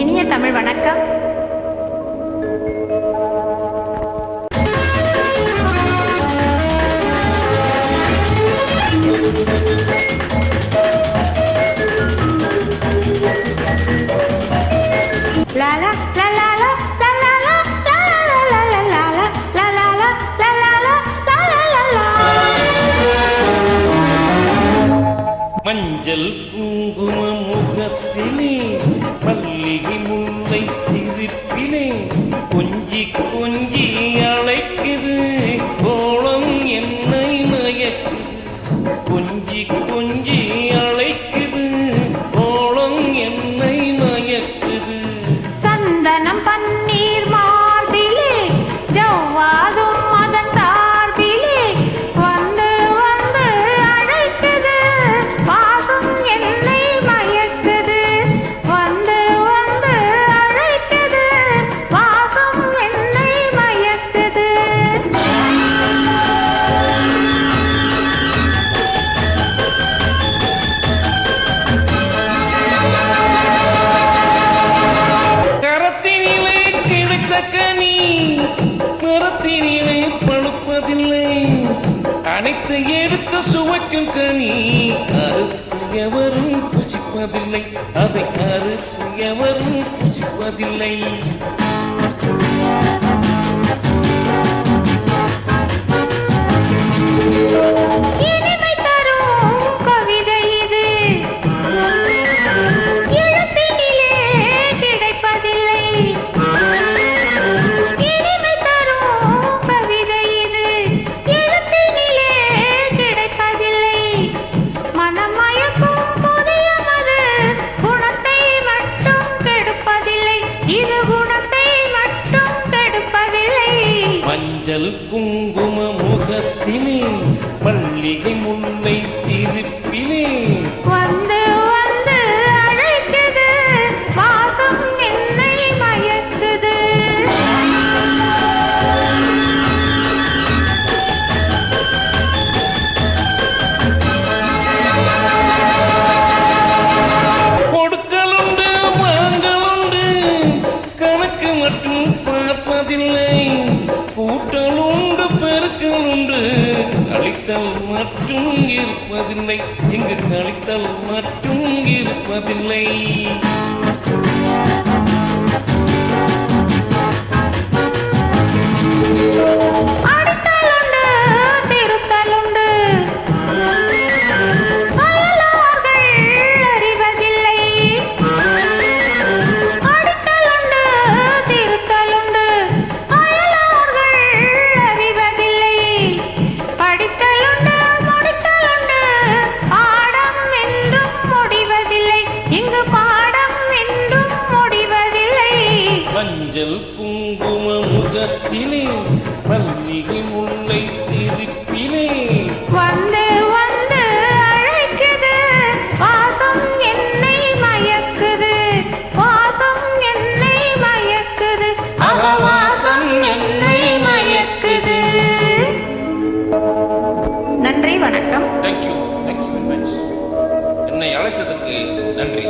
இனிய தமிழ் வணக்கம். மஞ்சள் குங்கும முகத்திலே மல்லிகை முல்லை சிரிப்பிலே கொஞ்சி கொஞ்சி அழைக்குது கோலம் என்னை மயக்குது. கொஞ்சி கொஞ்சி அழை அனைத்து எடுத்து சுவைக்கும் கனி. அறுத்து எவரும் புசிப்பதில்லை. அதை அறுத்து எவரும் புசிப்பதில்லை. குங்கும முகத்திலே மல்லிகை முல்லை சிரிப்பிலே இல்லை இங்கு கழித்தல் மட்டும் இருப்பதில்லை. மஞ்சள் குங்கும முகத்திலே மல்லிகை முல்லை சிரிப்பிலே வந்து வந்து அழைக்குது. வாசம் என்னை மயக்குது. வாசம் என்னை மயக்குது. அகவாசம் என்னை மயக்குது. நன்றி வணக்கம். தேங்க்யூ தேங்க்யூ வெரி மச் என்னை அழைத்ததற்கு நன்றி.